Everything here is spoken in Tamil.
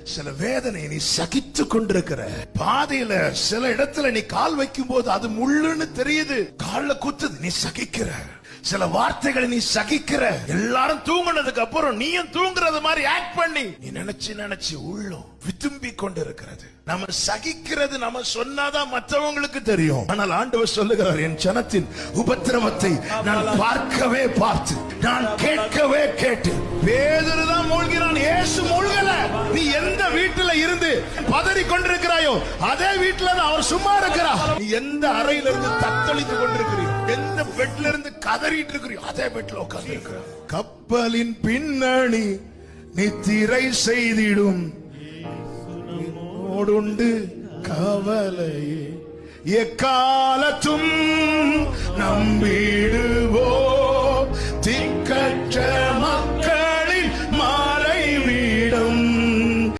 சில வேதனை நீ சகித்து கொண்டிருக்கிற. பாதையில சில இடத்துல நீ கால் வைக்கும் போது அது முள்ளுன்னு தெரியுது. கால்ல குத்துது நீ சகிக்கிற. சில வார்த்தைகளை நீ சகிக்கிற. எல்லாரும் தூங்குனதுக்கு அப்புறம் நீயும் தூங்குறது மாதிரி ஆக்ட் பண்ணி நீ நினைச்சு நினைச்சு உள்ளம் வித்தும்பி கொண்டிருக்கிறது. நம்ம சகிக்கிறது நம்ம சொன்னாதான் மற்றவங்களுக்கு தெரியும். ஆனால் ஆண்டவர் சொல்லுகிறார் என் ஜனத்தின் உபத்திரவத்தை நான் பார்க்கவே பார்த்து நான் கேட்கவே கேட்டு வேதனை வீட்டுல இருந்து பதறி கொண்டிருக்கிறாயோ அதே வீட்டுல அவர் சும்மா இருக்கிறார். நீ எந்த அறையில இருந்து தத்தளித்து கொண்டிருக்கிறீர்? எந்த பெட்ல இருந்து கதறிட்டு இருக்கிறியோ அதே பெட்ல உட்கார்ந்து இருக்கிறார் கப்பலின் பின்னணி நித்திரை செய்திடும். ஓடுண்டு கவலையே. எக்காலத்தும் நம்பிடுவோ